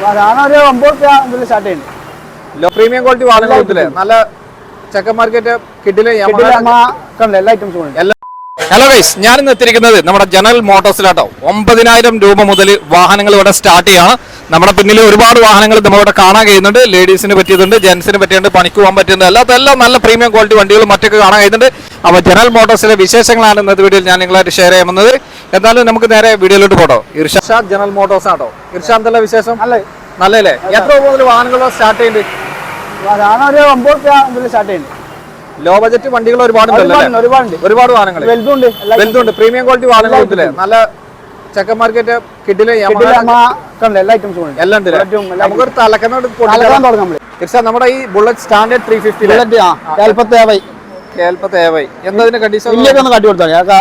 സാധാരണ ഒരു ഒമ്പത് റുപ്യ ഇതിൽ സ്റ്റാർട്ട് ചെയ്യുന്നുണ്ട് ലോ പ്രീമിയം ക്വാളിറ്റി വാഹനങ്ങൾ നല്ല ചെക്കൻ മാർക്കറ്റ് കിഡിലെ എല്ലാ ഐറ്റംസും ഉണ്ട്. എല്ലാ ഹലോ ഗൈസ് ഞാൻ ഇന്ന് എത്തിയിരിക്കുന്നത് നമ്മുടെ ജനറൽ മോട്ടോഴ്സിലാട്ടോ ഒമ്പതിനായിരം രൂപ മുതൽ വാഹനങ്ങൾ ഇവിടെ സ്റ്റാർട്ട് ചെയ്യാണ്. നമ്മുടെ പിന്നിൽ ഒരുപാട് വാഹനങ്ങൾ നമ്മളിവിടെ കാണാൻ കഴിയുന്നുണ്ട്. ലേഡീസിന് പറ്റിയതുണ്ട് ജെൻസിന് പറ്റിയുണ്ട് പണിക്ക് പോകാൻ പറ്റുന്നുണ്ട് അല്ലാത്ത എല്ലാം നല്ല പ്രീമിയം ക്വാളിറ്റി വണ്ടികളും മറ്റൊക്കെ കാണാൻ കഴിയുന്നുണ്ട്. അപ്പോൾ ജനറൽ മോട്ടോഴ്സിലെ വിശേഷങ്ങളാണ് ഇന്നത്തെ വീഡിയോയിൽ ഞാൻ നിങ്ങളായിട്ട് ഷെയർ ചെയ്യുന്നത് എന്തായാലും നമുക്ക് നേരെ വീഡിയോയിലോട്ട് പോട്ടോ. ഇർഷാദ് ജനറൽ മോട്ടോഴ്സ് ആട്ടോ. ഇർഷാദ് എന്തല്ല വിശേഷം? അല്ലേ? നല്ലല്ലേ എത്ര മുതൽ വാഹനങ്ങൾ സ്റ്റാർട്ട് ചെയ്യുന്നുണ്ട് ഒരു ഒമ്പത് സ്റ്റാർട്ട് ചെയ്യുന്നുണ്ട് ലോ ബജറ്റ് വണ്ടികൾ ഒരുപാട് ഒരുപാട് വാഹനങ്ങൾ വലുതുണ്ട് പ്രീമിയം ക്വാളിറ്റി വാഹനങ്ങൾ കിട്ടില്ലേ നല്ല ചെക്കൻ മാർക്കറ്റ് കിഡിലെ എല്ലാ ഉണ്ട് നമുക്കൊരു തലക്കനോട് നമ്മുടെ ഈ ബുള്ളറ്റ് സ്റ്റാൻഡേർഡ് ത്രീ ഫിഫ്റ്റി കേൽപ്പത്തെ ഏവൈ കണ്ടീഷൻ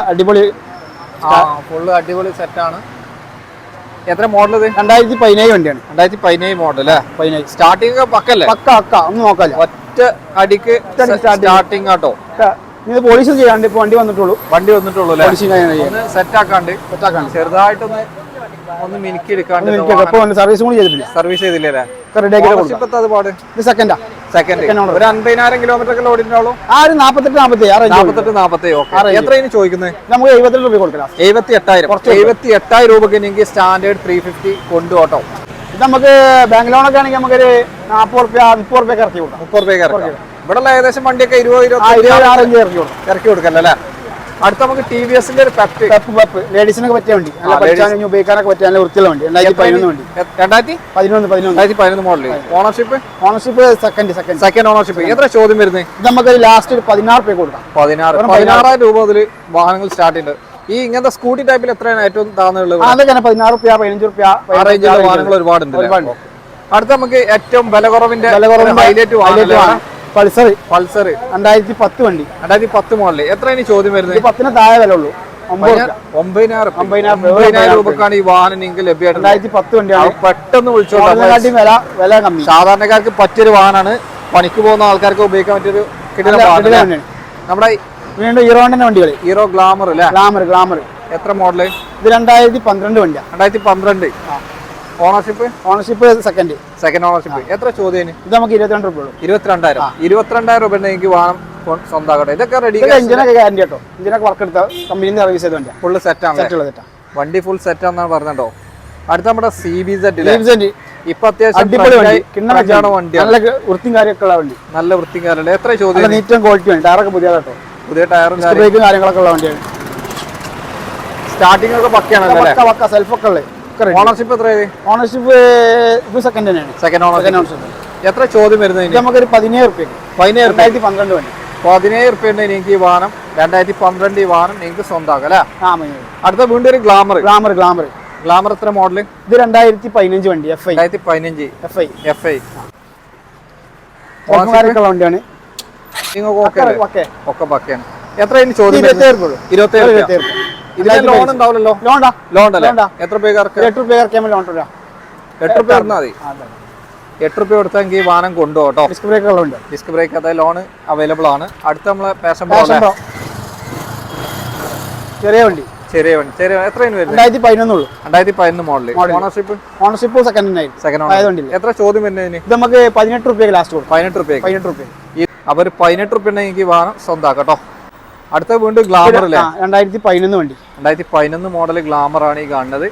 അടിപൊളി ഫുള്ള് അടിപൊളി സെറ്റാണ് എത്ര മോഡൽ ഇത്? രണ്ടായിരത്തി പതിനേഴ് വണ്ടിയാണ്. രണ്ടായിരത്തി പതിനേഴ് മോഡൽ അല്ലേ? പതിനേഴ്. സ്റ്റാർട്ടിംഗ് പക്കല്ലേ പക്ക അക്ക ഒന്നും നോക്കാല്ല. ഒറ്റ അടിക്ക് സ്റ്റാർട്ടിംഗ്. ആട്ടോ? ഇത് പോളിഷ് ചെയ്യാണ്ട് ഇപ്പൊ വണ്ടി വന്നിട്ടുള്ളൂ. വണ്ടി വന്നിട്ടുള്ളൂ അല്ലേ? ആക്കാണ്ട്. സെറ്റ് ആക്കാണ്ട്. ചെറുതായിട്ടൊന്ന് ഒന്ന് മിനുക്കി എടുക്കാണ്ട് ഇപ്പൊ സർവീസ് കൂടി ചെയ്തിട്ടില്ല. സർവീസ് ചെയ്തില്ലേ സെക്കൻഡാ സെക്കൻഡ് ഒരു അൻപതിനായിരം കിലോമീറ്റർ ഒക്കെ ഓടിയിട്ടുള്ളൂ ആ ഒരു നാപ്പത്തെട്ട് നാപ്പത്തി ആറ് നാപ്പത്തെട്ട് നാപ്പത്തി ഓക്കെ എത്ര ഇനി ചോദിക്കുന്നത് നമുക്ക് എഴുപത്തിരണ്ട് രൂപ കൊടുക്കാം. എഴുപത്തി എട്ടായിരം എഴുപത്തി എട്ടായിരം രൂപക്ക് എനിക്ക് സ്റ്റാൻഡേർഡ് ത്രീ ഫിഫ്റ്റി കൊണ്ടു ഓട്ടോ. ഇത് നമുക്ക് ബാങ്ക് ലോണൊക്കെ ആണെങ്കിൽ നമുക്കൊരു നാൽപ്പത് റുപ്യ മുപ്പത് റുപ്യ ഇറക്കി കൊടുക്കാം. മുപ്പത് റുപ്യ ഇറക്കാം. ഇവിടെ ഏകദേശം വണ്ടിയൊക്കെ ഇരുപത് ഇരുപത്തി ഇറക്കി കൊടുക്കാം. ഇറക്കി കൊടുക്കല്ലോ അടുത്ത നമുക്ക് ടി വി എസിന്റെ ഒരു പെപ്പ് പെപ്പ് പെപ്പ് ലേഡീസിനൊക്കെ പറ്റിയ വണ്ടി. നല്ല കഴിഞ്ഞ് ഉപയോഗിക്കാനൊക്കെ പറ്റിയ നല്ല വൃത്തിയുള്ള വണ്ടി. രണ്ടായിരത്തി പതിനൊന്ന് വണ്ടി? രണ്ടായിരത്തി? പതിനൊന്ന് പതിനൊന്ന്. രണ്ടായിരത്തി പതിനൊന്ന് model ownership ownership second second second ownership എത്ര ചോദ്യം വരുന്നത് ഇത് നമുക്ക് ലാസ്റ്റ് ഒരു പതിനാറ് രൂപ കൊടുക്കാം. പതിനാറ്. പതിനാറായിരം രൂപ മുതൽ വാഹനങ്ങൾ സ്റ്റാർട്ട് ചെയ്യുന്നുണ്ട്. ഈ ഇങ്ങനത്തെ സ്കൂട്ടി ടൈപ്പിൽ എത്രയാണ് ഏറ്റവും താന്നുള്ളത് ആ, അതൊക്കെ പതിനാറ് റുപ്യ പതിനഞ്ച് റുപ്യ വാഹനങ്ങൾ ഒരുപാടുണ്ട്. അടുത്ത നമുക്ക് ഏറ്റവും വില കുറവിന്റെ ഹൈലൈറ്റ് വാഹനം. പൾസർ പൾസർ രണ്ടായിരത്തി പത്ത് വണ്ടി. രണ്ടായിരത്തി പത്ത് മോഡൽ എത്ര ഇനി ചോദ്യം വരുന്നത്? പത്തിന് താഴെ വില ഉള്ളൂ. ഒമ്പത് റുപ്യ. ഒമ്പതിനായിരം ഒമ്പതിനായിരം രൂപ. ഒമ്പതിനായിരം രൂപക്കാണ് ഈ വാഹനം നിങ്ങൾക്ക് ലഭ്യമായിട്ടുള്ളത്. രണ്ടായിരത്തി പത്ത് വണ്ടിയാണ് പെട്ടെന്ന് വിളിച്ചോളാം വില വില കമ്മി. സാധാരണക്കാർക്ക് പറ്റിയൊരു വാഹനമാണ്. പണിക്ക് പോകുന്ന ആൾക്കാർക്ക് ഉപയോഗിക്കാൻ പറ്റിയൊരു വാഹനം? നമ്മുടെ വീണ്ടും ഹീറോണ്ടിന്റെ വണ്ടികൾ. ഹീറോ ഗ്ലാമർ അല്ലേ? Glamour Glamour. എത്ര മോഡൽ ഇത് രണ്ടായിരത്തി പന്ത്രണ്ട് വണ്ടിയാണ് രണ്ടായിരത്തി പന്ത്രണ്ട്. Ownership ownership second second ownership എത്ര ചോദ്യം ഇത് നമുക്ക് ഇരുപത്തിരണ്ട് രൂപ ഉള്ളൂ. ഇരുപത്തിരണ്ടായിരം. ഇരുപത്തിരണ്ടായിരം രൂപ എനിക്ക് വാഹനം സ്വന്തമാക്കട്ടെ. ഇതൊക്കെ റെഡി എഞ്ചിനൊക്കെ ഗ്യാരണ്ടി കേട്ടോ. എഞ്ചിനൊക്കെ വർക്ക് എടുത്ത കമ്പനിയിൽ സർവീസ് ചെയ്ത ഫുൾ സെറ്റ് ആണ് സെറ്റ് സെറ്റാ വണ്ടി ഫുൾ സെറ്റ് ആണെന്നാണ് പറഞ്ഞോ അടുത്ത നമ്മുടെ സി ബി സെറ്റ് ഇപ്പൊ അത്യാവശ്യം വണ്ടി. നല്ല വൃത്തിയും കാര്യമൊക്കെ ഉള്ള വണ്ടി. നല്ല വൃത്തിക്കാരല്ലേ എത്ര നല്ല ചോദ്യം നീറ്റും ക്വാളിറ്റി വണ്ടി ടയറൊക്കെ പുതിയ കേട്ടോ. പുതിയ ടയറും ബ്രേക്കും കാര്യങ്ങളൊക്കെ ഉള്ള വണ്ടിയാണ്. സ്റ്റാർട്ടിംഗ് ഒക്കെ പക്കയാണല്ലോ? സെൽഫ് പക്ക ഉള്ളത് ഒക്കെ ready. ഓണർഷിപ്പ് എത്ര ഓണർഷിപ്പ് ഇത് സെക്കൻഡ് തന്നെയാണ് സെക്കൻഡ് ഓണർഷിപ്പ് എത്ര ചോദ്യം വരുന്നത് നമുക്കൊരു പതിനേഴ് റുപ്യ പതിനേഴ് രണ്ടായിരത്തി പന്ത്രണ്ട് വണ്ടി? പതിനേഴ് റുപ്യ ഉണ്ട് എനിക്ക് ഈ വാഹനം. രണ്ടായിരത്തി പന്ത്രണ്ട് ഈ വാഹനം നിങ്ങൾക്ക് സ്വന്തമാക്കാം അല്ലേ? അടുത്ത വീണ്ടും ഒരു ഗ്ലാമർ ഗ്ലാമർ ഗ്ലാമർ ഗ്ലാമർ എത്ര മോഡൽ ഇത് രണ്ടായിരത്തി പതിനഞ്ച് വണ്ടി എഫ് ഐ രണ്ടായിരത്തി പതിനഞ്ച് എഫ് ഐ എഫ് ഐ വണ്ടിയാണ്. നിങ്ങൾക്ക് ഓക്കെ ഒക്കെ പക്കയാണ് എത്ര ചോദ്യം ഇരുപത്തേഴ് രൂപ ഇരുപത്തേഴ് ലോൺ ഉണ്ടാവില്ലല്ലോ? ലോണ്ടാ ലോൺ അല്ലേ എത്ര എട്ട് ഇറക്കിയാൽ ലോൺ എട്ട് മതി. എട്ട് വാഹനം കൊണ്ടുപോകും കേട്ടോ. ഡിസ്ക് ബ്രേക്ക് ഡിസ്ക് ബ്രേക്ക് അതായത് ലോൺ അവൈലബിൾ ആണ്. അടുത്ത നമ്മളെ പാഷൻ പ്രോ ചെറിയ വണ്ടി. ചെറിയ വണ്ടി. ചെറിയ എത്ര രണ്ടായിരത്തി പതിനൊന്നുള്ളൂ രണ്ടായിരത്തി പതിനൊന്ന് model ownership ownership second second എത്ര ചോദ്യം വരുന്നതിന് ഇത് നമുക്ക് പതിനെട്ട് റുപ്യ ലാസ്റ്റ് കൊടുക്കും. പതിനെട്ട് റുപ്യ പതിനെട്ട് റുപ്യ അപ്പൊ ഒരു പതിനെട്ട് റുപ്യ ഉണ്ടെങ്കിൽ വാഹനം സ്വന്തമാക്കാം കേട്ടോ. അടുത്ത വീണ്ടും ഗ്ലാമർ അല്ലേ? രണ്ടായിരത്തി പതിനൊന്ന് വണ്ടി. രണ്ടായിരത്തി പതിനൊന്ന് മോഡൽ ഗ്ലാമർ ആണ് ഈ കാണുന്നത്.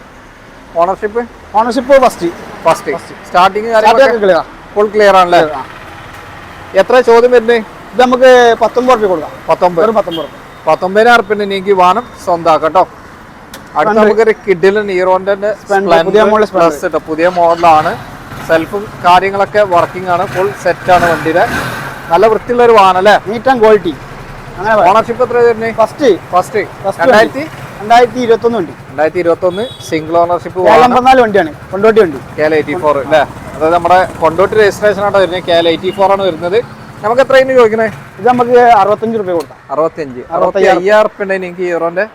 Ownership ownership first first starting full clear ആണല്ലേ? എത്ര ചോദ്യം വരുന്നത് ഇത് നമുക്ക് പത്തൊമ്പത് റുപ്യ കൊടുക്കാം. പത്തൊമ്പത്. പത്തൊമ്പത് പത്തൊമ്പതിനായിരം റുപ്യ എനിക്ക് വാഹനം സ്വന്തമാക്കാം കേട്ടോ അടുത്ത നമുക്കൊരു കിഡിലൻ ഹീറോന്റെ. പ്ലസ് കേട്ടോ പുതിയ മോഡലാണ്. സെൽഫും കാര്യങ്ങളൊക്കെ വർക്കിംഗ് ആണ്. ഫുൾ സെറ്റ് ആണ് വണ്ടിയുടെ. നല്ല വൃത്തിയുള്ള ഒരു വാഹനം അല്ലേ? നീറ്റ് ആൻഡ് ക്വാളിറ്റി ഓണർഷിപ്പ് എത്ര വരുന്നത് ഫസ്റ്റ് ഫസ്റ്റ് ഫസ്റ്റ് രണ്ടായിരത്തി? ഇരുപത്തി ഒന്ന് വണ്ടി. രണ്ടായിരത്തി ഇരുപത്തി ഒന്ന് സിംഗിൾ ഓണർഷിപ്പ് അമ്പത്തിനാല് വണ്ടിയാണ്. കൊണ്ടോട്ടി വണ്ടി. കെ എൽ എയ്റ്റി ഫോർ അല്ലേ അതായത് നമ്മുടെ കൊണ്ടോട്ടി രജിസ്ട്രേഷൻ ആണോ വരുന്നത് കെ എൽ എയ്റ്റി ഫോർ ആണ് വരുന്നത്. നമുക്ക് എത്ര ഇനി ചോദിക്കുന്നത് ഇത് നമുക്ക് അറുപത്തഞ്ച് റുപ്യ കൊടുക്കാം. അറുപത്തഞ്ച്. അറുപത്തി അയ്യായിരം റുപ്യ ഉണ്ടെങ്കിൽ എനിക്ക് ഹീറോന്റെ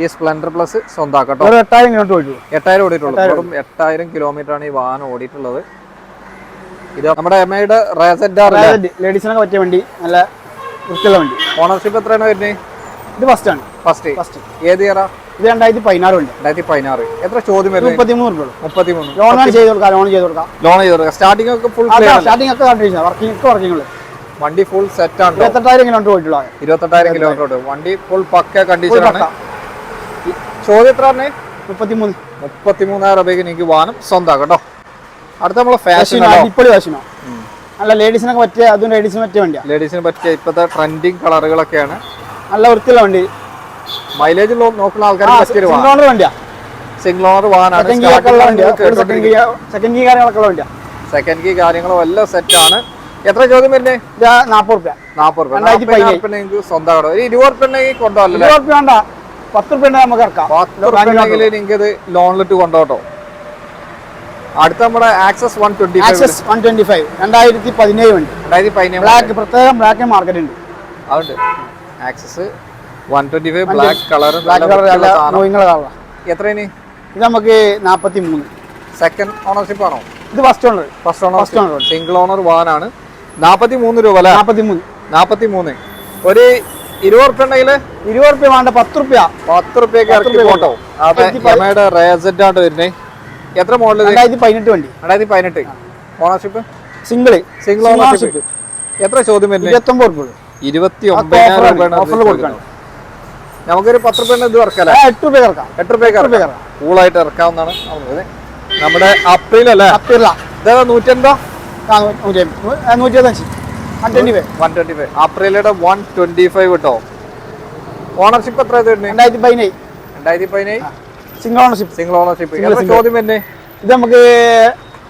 ഈ സ്പ്ലെൻഡർ പ്ലസ് സ്വന്തമാക്കട്ടോ എട്ടായിരം കിലോമീറ്റർ ഓടിച്ചു എട്ടായിരം ഓടിയിട്ടുള്ളൂ. വെറും എട്ടായിരം കിലോമീറ്റർ ആണ് ഈ വാഹനം ഓടിയിട്ടുള്ളത്. ഇത് നമ്മുടെ എം ഐയുടെ റേസെഡാർ ലേഡീസിനൊക്കെ പറ്റിയ വണ്ടി. നല്ല വൃത്തിയുള്ള വണ്ടി ഓണർഷിപ്പ് എത്രയാണ് വരുന്നത് ഇത് ഫസ്റ്റ് ആണ്. ഫസ്റ്റ് ഫസ്റ്റ് ഏത് ഇയറാ ഇത് രണ്ടായിരത്തി പതിനാറ് ഉണ്ട്. രണ്ടായിരത്തി പതിനാറ്. എത്ര ചോദ്യം വരുന്നത് മുപ്പത്തിമൂന്ന് രൂപ മുപ്പത്തിമൂന്ന്. ലോൺ ചെയ്ത് കൊടുക്കാം ലോൺ ചെയ്ത് കൊടുക്കാം. ലോൺ ചെയ്ത് കൊടുക്കാം. സ്റ്റാർട്ടിംഗ് ഒക്കെ ഫുൾ സ്റ്റാർട്ടിംഗ് ഒക്കെ കണ്ടിരിക്കുന്നത് വർക്കിംഗ് ഒക്കെ വർക്കിംഗ് ഉള്ളത് വണ്ടി ഫുൾ സെറ്റ് ആണ് ഇരുപത്തെട്ടായിരം കിലോമീറ്റർ പോയിട്ടുള്ള ഇരുപത്തെട്ടായിരം കിലോമീറ്റർ വണ്ടി ഫുൾ പക്ക കണ്ടീഷൻ ആണ്. ചോദ്യം എത്ര പറഞ്ഞേ? മുപ്പത്തിമൂന്ന്. മുപ്പത്തിമൂന്നായിരം രൂപയ്ക്ക് നിങ്ങൾക്ക് വാഹനം സ്വന്തം കേട്ടോ അടുത്ത നമ്മളെ ഫാഷൻ ഇപ്പോഴും അടിപ്പൊളി നല്ല ലേഡീസിനൊക്കെ പറ്റിയ അതും ലേഡീസിന് പറ്റിയ വണ്ടിയാണ് ലേഡീസിന് പറ്റിയ ഇപ്പോഴത്തെ ട്രെൻഡിങ് കളറുകളൊക്കെയാണ് നല്ല വൃത്തിയുള്ള വണ്ടി. മൈലേജ് നോക്കുന്ന ആൾക്കാർ വണ്ടിയാ. സിംഗിൾ ഓണർ വാഹനമാണ് സെക്കൻഡ് വണ്ടിയാ. സെക്കൻഡ് ഗിയർ സെക്കൻഡ് ഗിയർ കാര്യങ്ങളൊക്കെ വണ്ടിയാ. സെക്കൻഡ് കീ കാര്യങ്ങളും എല്ലാം സെറ്റാണ് എത്ര ചോദ്യം വരുന്നേ? റുപ്യ. നിങ്ങൾക്ക് സ്വന്തം കടം ഒരു ഇരുപത് ഉറുപ്പിക ഉണ്ടെങ്കിൽ കൊണ്ടുപോകല്ലേ ഇരുപത് റുപ്യ വേണ്ട. പത്ത് റുപ്യ ഉണ്ടെങ്കിൽ നമുക്ക് ഇറക്കാം. പത്ത് ഉറുപ്പിക ഉണ്ടെങ്കിൽ നിങ്ങൾക്ക് ഇത് ലോണിലിട്ട് കൊണ്ടുപോട്ടോ അടുത്ത നമ്മുടെ Access one twenty Access one twenty five രണ്ടായിരത്തി പതിനേഴ് വണ്ടി. രണ്ടായിരത്തി പതിനേഴ് ബ്ലാക്ക് പ്രത്യേകം ബ്ലാക്ക് മാർക്കറ്റ് ഉണ്ട്. അതുണ്ട്. Access one twenty five black colour black colour കളറാണ് എത്രയാണ് ഇത് നമുക്ക് നാൽപ്പത്തി മൂന്ന് സെക്കൻഡ് ഓണർഷിപ്പ് ആണോ? ഇത് first owner first owner first owner single owner വാഹനാണ് നാൽപ്പത്തി മൂന്ന് രൂപ അല്ലേ? നാൽപ്പത്തി മൂന്ന് നാൽപ്പത്തി മൂന്ന് ഒരു ഇരുപത് റുപ്യ ഉണ്ടെങ്കിൽ ഇരുപത് റുപ്യ വേണ്ട പത്ത് റുപ്യ പത്ത് റുപ്യക്ക് ഇറക്കി പോട്ടോ. അതെ രണ്ടായിരത്തി റേസെറ്റ് ആണ് വരുന്നത് എത്ര മോഡൽ രണ്ടായിരത്തി പതിനെട്ട് വണ്ടി. രണ്ടായിരത്തി പതിനെട്ട്. ഓണർഷിപ്പ് സിംഗിൾ സിംഗിൾ ഓണർഷിപ്പ് എത്ര ചോദ്യം വരുന്നത് ഇരുപത്തൊമ്പത് രൂപ. ഇരുപത്തി ഒമ്പത് ഒമ്പതിനായിരം കൊടുക്കണം. നമുക്കൊരു പത്ത് റുപ്യ ഇത് ഇറക്കാം എട്ട് റുപ്യ ഇറക്കാം എട്ട് രൂപ ഇറക്കാം കൂളായിട്ട് ഇറക്കാവുന്നതാണ് നമുക്ക് നമ്മുടെ അപ്പിലല്ലേ പത്തില്ല ഇതാ നൂറ്റൻപോ ആ. നൂറ്റി അമ്പത്. ആ, നൂറ്റി ഇരുപത്തഞ്ച് one twenty five one twenty five അപ്രിലയുടെ one twenty five കിട്ടോ ഓണർഷിപ്പ് എത്ര രണ്ടായിരത്തി പതിനേഴ്. രണ്ടായിരത്തി പതിനേഴ്? Single ownership single ownership. ചോദ്യം തന്നെ ഇത് നമുക്ക്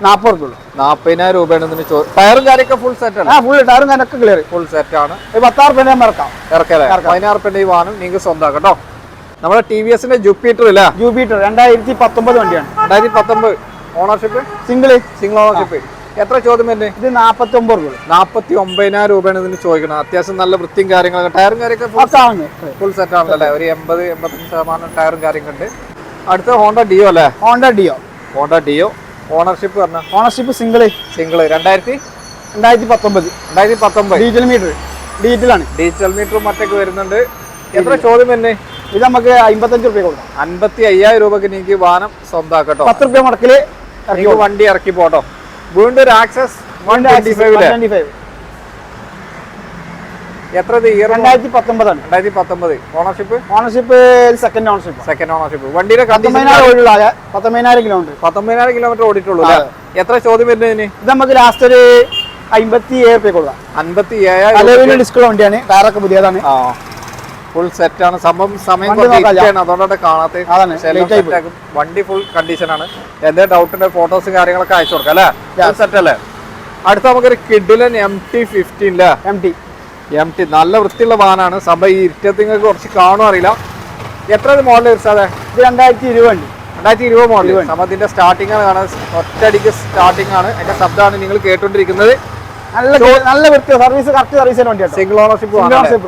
നാൽപ്പത് റുപ്യ ഉള്ളൂ. നാപ്പതിനായിരം രൂപയാണ് ഇതിന് ടയറും കാര്യമൊക്കെ ഫുൾ സെറ്റ് ആണ് ഫുള്ള് ടയറും കാര്യമൊക്കെ ക്ലിയർ ഫുൾ സെറ്റ് ആണ്. ഒരു പത്താറ് രൂപ നമുക്ക് ഇറക്കാം. ഇറക്കല്ലേ പതിനാറ് രൂപ ഈ വാഹനം നിങ്ങൾക്ക് സ്വന്തമാക്കാം കേട്ടോ. നമ്മുടെ ടി വി എസിന്റെ ജൂപ്പിറ്റർ ഇല്ല? ജൂപ്പിറ്റർ രണ്ടായിരത്തി പത്തൊമ്പത് വണ്ടിയാണ്. രണ്ടായിരത്തി പത്തൊമ്പത്. ഓണർഷിപ്പ് സിംഗിൾ സിംഗിൾ ഓണർഷിപ്പ് എത്ര ചോദ്യം വരുന്നത് ഇത് നാപ്പത്തി ഒമ്പത് രൂപ നാപ്പത്തി ഒമ്പതിനായിരം രൂപയാണ് ഇതിന് ചോദിക്കുന്നത്. അത്യാവശ്യം നല്ല വൃത്തിയും കാര്യങ്ങളൊക്കെ. ടയറും കാര്യമൊക്കെ ഫുൾ സെറ്റ് ആണല്ലോ അല്ലേ? ഒരു എൺപത് എൺപത്തഞ്ച് ശതമാനം ടയറും കാര്യങ്ങളുണ്ട് അടുത്ത ഹോണ്ട ഡിയോ അല്ലേ? Honda Dio Honda Dio ownership പറഞ്ഞ? ഓണർഷിപ്പ് സിംഗിൾ സിംഗിൾ രണ്ടായിരത്തി? രണ്ടായിരത്തി പത്തൊമ്പത് രണ്ടായിരത്തി പത്തൊമ്പത് ഡിജിറ്റൽ മീറ്റർ ഡിജിറ്റലാണ് ഡിജിറ്റൽ മീറ്ററും മറ്റൊക്കെ വരുന്നുണ്ട്. എത്ര ചോദ്യം തന്നെ ഇത് നമുക്ക് അമ്പത്തഞ്ച് റുപ്യ കൊടുക്കാം. അൻപത്തി അയ്യായിരം രൂപക്ക് നിങ്ങൾക്ക് വാഹനം സ്വന്തമാക്കട്ടോ പത്ത് റുപ്യ മുടക്കിൽ വണ്ടി ഇറക്കി പോട്ടോ. വീണ്ടും ഒരു ആക്സസ് വൺ ട്വന്റി ഫൈവ് എത്ര ഇയർ രണ്ടായിരത്തി പത്തൊമ്പതാണ് രണ്ടായിരത്തി പത്തൊമ്പത് ownership ownership second ownership second ownership വണ്ടിയുടെ കണ്ടീഷൻ പത്തൊമ്പതിനായിരം കിലോമീറ്റർ പത്തൊമ്പതിനായിരം കിലോമീറ്റർ ഓടിയിട്ടുള്ളൂ എത്ര ചോദ്യം വരുന്നതിന് ഇത് നമുക്ക് ലാസ്റ്റ് ഒരു അമ്പത്തി ഏഴ് റുപ്യ കൊടുക്കാം അൻപത്തി ഏഴായിരം ഡിസ്കൗണ്ട് വണ്ടിയാണ്. ടയറൊക്കെ പുതിയതാണ്. ആ. ഫുൾ സെറ്റ് ആണ്. സംഭവം സമയം അതുകൊണ്ടാണ് കാണാത്ത വണ്ടി ഫുൾ കണ്ടീഷൻ ആണ്. എന്തെങ്കിലും ഡൗട്ടിന്റെ ഫോട്ടോസും കാര്യങ്ങളൊക്കെ അയച്ചു കൊടുക്കാം അല്ലേ? സെറ്റ് അല്ലേ? അടുത്ത നമുക്കൊരു കിഡിലൻ എം ടി ഫിഫ്റ്റീൻ അല്ലേ എം ടി എം ടി നല്ല വൃത്തിയുള്ള വാഹനമാണ് സംഭവം ഈ ഇരുട്ടത്ത് നിങ്ങൾക്ക് കുറച്ച് കാണും അറിയില്ല. എത്ര മോഡൽ സാറേ? ഇത് രണ്ടായിരത്തി ഇരുപത് രണ്ടായിരത്തി ഇരുപത് മോഡൽ സഭത്തിന്റെ സ്റ്റാർട്ടിംഗ് ആണ് കാണാൻ. ഒറ്റയടിക്ക് സ്റ്റാർട്ടിംഗ് ആണ്. അതിന്റെ ശബ്ദമാണ് നിങ്ങൾ കേട്ടോണ്ടിരിക്കുന്നത് നല്ല നല്ല വൃത്തി സർവീസ് കറക്റ്റ് സർവീസ് വേണ്ടിയാണ് സിംഗിൾ ഓണർഷിപ്പ്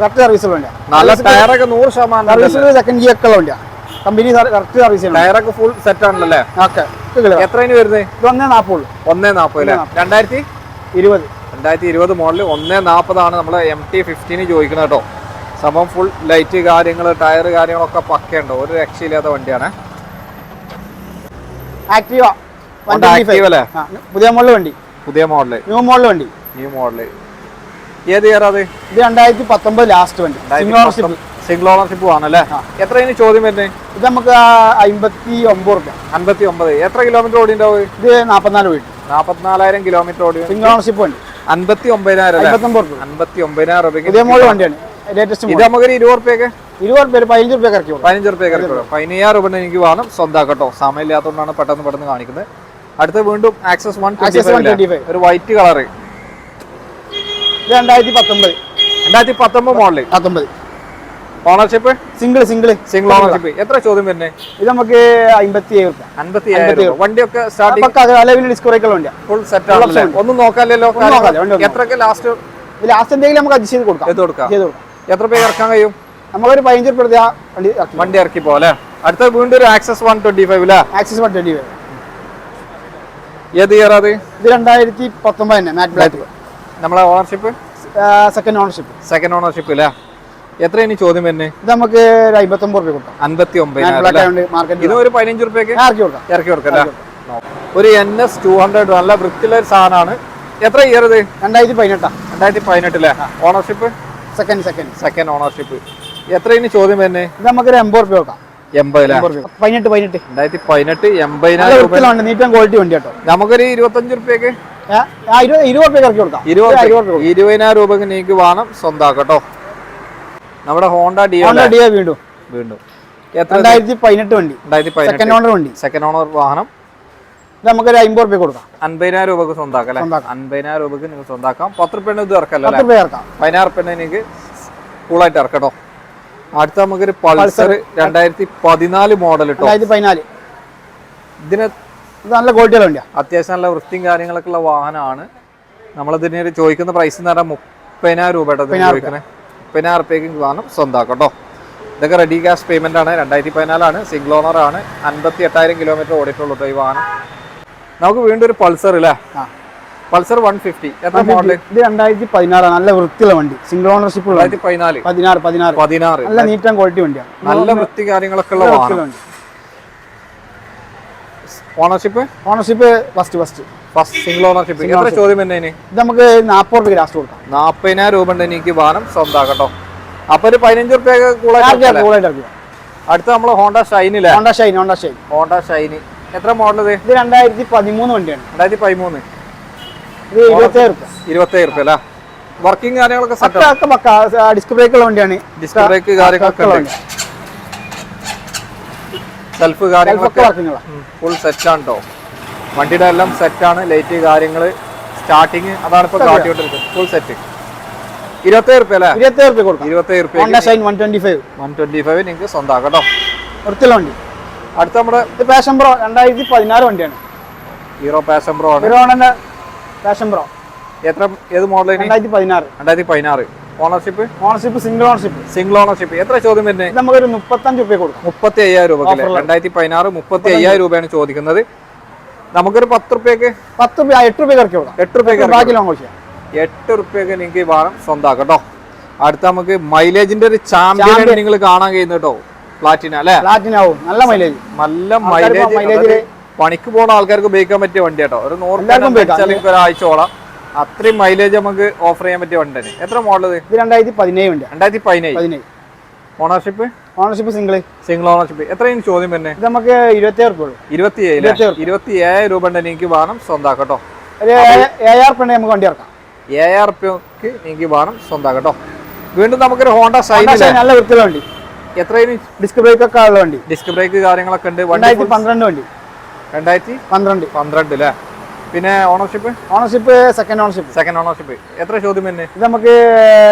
കറക്റ്റ് സർവീസ് വണ്ടിയാണ് നല്ല ടയറൊക്കെ നൂറ് ശതമാനം സർവീസ് സെക്കൻഡ് ഗിയർ ഒക്കെ വണ്ടിയാണ് കമ്പനി കറക്റ്റ് സർവീസ് ടയറൊക്കെ ഫുൾ സെറ്റ് ആണല്ലേ ഓക്കെ എത്രയാണ് വരുന്നത്? ഇത് ഒന്നേ നാൽപ്പത് ഒന്നേ നാൽപ്പത് രണ്ടായിരത്തി ഇരുപത്. രണ്ടായിരത്തി ഇരുപത് മോഡൽ ഒന്നേ നാൽപ്പതാണ് നമ്മൾ എം ടി ഫിഫ്റ്റീന് ചോദിക്കുന്നത് കേട്ടോ. സംഭവം ഫുൾ ലൈറ്റ് കാര്യങ്ങൾ ടയർ കാര്യങ്ങളൊക്കെ പക്കയുണ്ട് ഒരു രക്ഷയില്ലാത്ത വണ്ടിയാണ്. ആക്റ്റീവ അല്ലേ? പുതിയ മോഡൽ വണ്ടി. പുതിയ മോഡൽ ന്യൂ മോഡൽ വണ്ടി. ന്യൂ മോഡൽ ഏത് ഇയർ അത്? ഇത് രണ്ടായിരത്തി പത്തൊമ്പത് ലാസ്റ്റ് വണ്ടി സിംഗിൾ ഓണർഷിപ്പ് ആണല്ലേ എത്ര അതിന് ചോദ്യം വരുന്നത്? ഇത് നമുക്ക് അമ്പത്തി ഒമ്പത് റുപ്യ. അമ്പത്തി ഒമ്പത് എത്ര കിലോമീറ്റർ ഓടി ഉണ്ടാവും ഇത് നാപ്പത്തിനാല് വീട് നാപ്പത്തിനാലായിരം കിലോമീറ്റർ ഓടി സിംഗിൾ ഓണർഷിപ്പ് വണ്ടി. അൻപത്തി ഒമ്പതിനായിരം അൻപത്തി ഒമ്പതിനായിരം പുതിയ രൂപയ്ക്ക് മോഡൽ വണ്ടിയാണ്. ലേറ്റസ്റ്റ് ഇത് നമുക്കൊരു ഇരുപത് റുപ്യൊക്കെ ഇരുപത് പേര് പതിനഞ്ച് റുപ്യ ഇറക്കി പതിനഞ്ച് റുപ്യ കിടക്കും. പതിനയ്യായിരം രൂപ എനിക്ക് വേണം സ്വന്തമാക്കട്ടോ സമയമില്ലാത്തതുകൊണ്ടാണ് പെട്ടെന്ന് പെട്ടെന്ന് കാണിക്കുന്നത്. അടുത്ത വീണ്ടും ആക്സസ് വൺ 125. ഒരു വൈറ്റ് കളർ ഇത് രണ്ടായിരത്തി പത്തൊമ്പത്. രണ്ടായിരത്തി പത്തൊമ്പത് മോഡൽ പത്തൊമ്പത്. Ownership single single single ownership എത്ര ചോദ്യം വരുന്നത് ഇത് നമുക്ക് അമ്പത്തി രൂപ വണ്ടിയൊക്കെ അലവിൽ വണ്ടിയാണ് ഫുൾ സെറ്റ് ഒന്നും നോക്കാല്ലോ എത്രയൊക്കെ ലാസ്റ്റ് ലാസ്റ്റ് എന്തെങ്കിലും നമുക്ക് അഡ്ജസ്റ്റ് ചെയ്ത് കൊടുക്കാം. ചെയ്ത് കൊടുക്കാം. ചെയ്ത് കൊടുക്കാം. എത്ര പേര് ഇറക്കാൻ കഴിയും? നമ്മളൊരു പതിനഞ്ച് രൂപ വണ്ടി ഇറക്കി. വണ്ടി ഇറക്കി പോലെ അടുത്ത വീണ്ടും ഒരു ആക്സസ് വൺ ട്വന്റി ഫൈവ് അല്ലേ? ആക്സസ് വൺ ട്വന്റി ഫൈവ് ഏത് ഇയർ അത്? ഇത് രണ്ടായിരത്തി പത്തൊമ്പത് തന്നെ മാറ്റ് ബ്ലാക്ക് നമ്മളെ ownership second ownership second ownership അല്ലേ? എത്ര ഇനി ചോദ്യം വരുന്നത് ഇത് നമുക്ക് ഒരു അമ്പത്തൊമ്പത് രൂപ കൊടുക്കാം. അമ്പത്തി ഒമ്പത് ഇത് ഒരു പതിനഞ്ച് റുപ്യക്ക്? ഇറക്കി കൊടുക്കാം. ഇറക്കി കൊടുക്കാം ഒരു എൻ എസ് ടു ഹൺഡ്രഡ് നല്ല വൃത്തിയുള്ള ഒരു സാധനമാണ്. എത്ര ഇയർ ഇത്? രണ്ടായിരത്തി പതിനെട്ടാ. രണ്ടായിരത്തി പതിനെട്ടിലെ ownership second second second ownership എത്ര ഇനി ചോദ്യം വരുന്നത് ഇത് നമുക്കൊരു എൺപത് റുപ്യ കൊടുക്കാം. പതിനെട്ട് പതിനെട്ട്. രണ്ടായിരത്തി പതിനെട്ട് നല്ല എൺപതിനായിരം രൂപ നീറ്റം ക്വാളിറ്റി വണ്ടി കേട്ടോ. നമുക്കൊരു ഇരുപത്തഞ്ച് റുപ്യക്ക്? ഇരുപത് ഇരുപത് ഇറക്കി കൊടുക്കാം. ഇരുപത് ഇരുപതിനായിരം രൂപക്ക് വേണം സ്വന്താക്കട്ടോ നമ്മുടെ ഹോണ്ട ഡിയോ ഹോണ്ട ഡിയോ വീണ്ടും. വീണ്ടും. രണ്ടായിരത്തി പതിനെട്ട് വണ്ടി. സെക്കൻഡ് ഓണർ വണ്ടി. സെക്കൻഡ് ഓണർ വാഹനം. നമുക്കൊരു അമ്പത് റുപ്യ കൊടുക്കാം. അൻപതിനായിരം രൂപക്ക് സ്വന്തമാക്കാം അല്ലേ. അൻപതിനായിരം രൂപക്ക് നിങ്ങൾക്ക് സ്വന്താക്കാം. പത്ത് റുപ്യ ഇത് ഇറക്കല്ലോ അല്ലേ? റുപ്യ നിങ്ങൾക്ക് കൂളായിട്ട് ഇറക്കട്ടോ. അടുത്ത നമുക്കൊരു പൾസർ രണ്ടായിരത്തി പതിനാല് മോഡൽ ഇട്ടോ പതിനാല് ഇതിന് നല്ല ക്വാളിറ്റിയുള്ള അത്യാവശ്യം നല്ല വൃത്തിയും കാര്യങ്ങളൊക്കെ ഉള്ള വാഹനമാണ്. നമ്മളിതിന് ചോദിക്കുന്ന പ്രൈസ് എന്ന് പറഞ്ഞാൽ മുപ്പതിനായിരം രൂപ ചോദിക്കുന്നത് മുപ്പതിനായിരം റുപ്യക്ക് വാഹനം കേട്ടോ ഇതൊക്കെ റെഡി ക്യാഷ് പേയ്മെന്റ് ആണ്. രണ്ടായിരത്തി പതിനാലാണ് സിംഗിൾ ഓണറാണ് ആണ്. അൻപത്തി എട്ടായിരം കിലോമീറ്റർ ഓടിയിട്ടുള്ളൂ ഈ വാഹനം. നമുക്ക് വീണ്ടും ഒരു പൾസർ അല്ലേ പൾസർ വൺ ഫിഫ്റ്റി എത്ര മോഡൽ ഇത് രണ്ടായിരത്തി പതിനാറാണ് നല്ല വൃത്തിയുള്ള വണ്ടി. സിംഗിൾ ഓണർഷിപ്പ് പതിനാറ് പതിനാറ്. പതിനാറ്. നല്ല നീറ്റം ക്വാളിറ്റി വണ്ടിയാണ്. നല്ല വൃത്തി കാര്യങ്ങളൊക്കെ ഉള്ള വാഹനം. Ownership ownership first first first single ownership എത്ര ചോദ്യം തന്നെ നമുക്ക് നാൽപ്പത് രൂപ ലാസ്റ്റ് കൊടുക്കാം. നാപ്പതിനായിരം രൂപ ഉണ്ട് എനിക്ക് വാഹനം സ്വന്തമാക്കട്ടോ. അപ്പൊ ഒരു പതിനഞ്ച് റുപ്യൊക്കെ ഇറക്കുക അടുത്ത നമ്മൾ Honda ഷൈനില്ല Honda Shine Honda Shine Honda Shiny എത്ര മോഡൽ ഇത്? രണ്ടായിരത്തി പതിമൂന്ന് വണ്ടിയാണ്. രണ്ടായിരത്തി പതിമൂന്ന് ഇത് ഇരുപത്തേഴ് റുപ്യ. ഇരുപത്തേഴ് റുപ്യ അല്ലേ? വർക്കിംഗ് കാര്യങ്ങളൊക്കെ ഡിസ്ക് ബ്രേക്ക് ഉള്ള വണ്ടിയാണ്. ഡിസ്ക് ബ്രേക്ക് കാര്യങ്ങളൊക്കെ. സെൽഫ് കാര്യങ്ങളൊക്കെ ഫുൾ സെറ്റ് ആണ് കേട്ടോ വണ്ടിയുടെ എല്ലാം സെറ്റ് ആണ്. ലൈറ്റ് കാര്യങ്ങൾ സ്റ്റാർട്ടിങ് അതാണ് ഇപ്പൊ കാട്ടിക്കൊണ്ടിരിക്കുന്നത് ഫുൾ സെറ്റ് ഇരുപത്തേഴ് റുപ്യ അല്ലേ? ഇരുപത്തേഴ് റുപ്യ കൊടുക്കാം. ഇരുപത്തേഴ് റുപ്യ Honda Shine one twenty five one twenty five നിങ്ങൾക്ക് സ്വന്തമാക്കാം കേട്ടോ വൃത്തിയുള്ള വണ്ടി. അടുത്ത നമ്മുടെ ഇത് പാഷൻ പ്രോ രണ്ടായിരത്തി പതിനാറ് വണ്ടിയാണ്. ഹീറോ പാഷൻ പ്രോ ആണ്. പാഷൻ പ്രോ എത്ര ഏത് മോഡൽ ഇനി? രണ്ടായിരത്തി പതിനാറ് രണ്ടായിരത്തി പതിനാറ് ownership ownership single ownership single ownership എത്ര ചോദ്യം വരുന്നത് നമുക്കൊരു മുപ്പത്തഞ്ച് രൂപ കൊടുക്കും. മുപ്പത്തി അയ്യായിരം രൂപ രണ്ടായിരത്തി പതിനാറ് മുപ്പത്തി അയ്യായിരം രൂപയാണ് ചോദിക്കുന്നത്. നമുക്കൊരു പത്ത് റുപ്യക്ക്? പത്ത് ആ, എട്ട് റുപ്യ ഇറക്കി വിടാം എട്ട് ബാക്കി കൊടുക്കാം. എട്ട് റുപ്യക്ക് നിങ്ങൾക്ക് ഈ വാഹനം സ്വന്തമാക്കാം കേട്ടോ അടുത്ത നമുക്ക് മൈലേജിന്റെ ഒരു ചാമ്പ്യൻ നിങ്ങൾ കാണാൻ കഴിയുന്നു കേട്ടോ പ്ലാറ്റിന അല്ലെ? നല്ല മൈലേജ് നല്ല മൈലേജ് പണിക്ക് പോകുന്ന ആൾക്കാർക്ക് ഉപയോഗിക്കാൻ പറ്റിയ വണ്ടി കേട്ടോ ഒരു നോർമൽ ഒരാഴ്ച ഓടാം ഒരാഴ്ചയോളം. അത്രയും മൈലേജ് നമുക്ക് ഓഫർ ചെയ്യാൻ പറ്റിയ വണ്ടി എത്ര മോഡൽ ഇത്? രണ്ടായിരത്തി പതിനേഴ് ഉണ്ട്. രണ്ടായിരത്തി പതിനേഴ്. പതിനേഴ് ownership ownership single single ownership എത്രയും ചോദ്യം ഇത് നമുക്ക് ഇരുപത്തേഴ് റുപ്യ രൂപ ഇരുപത്തി ഇരുപത്തിയേഴ്. ഇരുപത്തി ഏഴ് രൂപ. ഉണ്ട് എനിക്ക് വാഹനം സ്വന്താക്കട്ടോ ഒരു ഏഴായിരം നമുക്ക് വണ്ടി ഇറക്കാം. ഏഴായിരം റുപ്യക്ക് എനിക്ക് വാഹനം സ്വന്താക്കട്ടോ വീണ്ടും നമുക്കൊരു ഹോണ്ട സൈൻ നല്ല വൃത്തിയുള്ള വണ്ടി. എത്രയും ഡിസ്ക് ബ്രേക്ക് ഒക്കെ ഉള്ള വണ്ടി. ഡിസ്ക് ബ്രേക്ക് കാര്യങ്ങളൊക്കെ ഉണ്ട്. രണ്ടായിരത്തി പന്ത്രണ്ട് വണ്ടി. രണ്ടായിരത്തി പന്ത്രണ്ട്. പന്ത്രണ്ട് അല്ലേ? പിന്നെ ownership ownership second ownership second ownership എത്ര ചോദ്യം തന്നെ ഇത് നമുക്ക്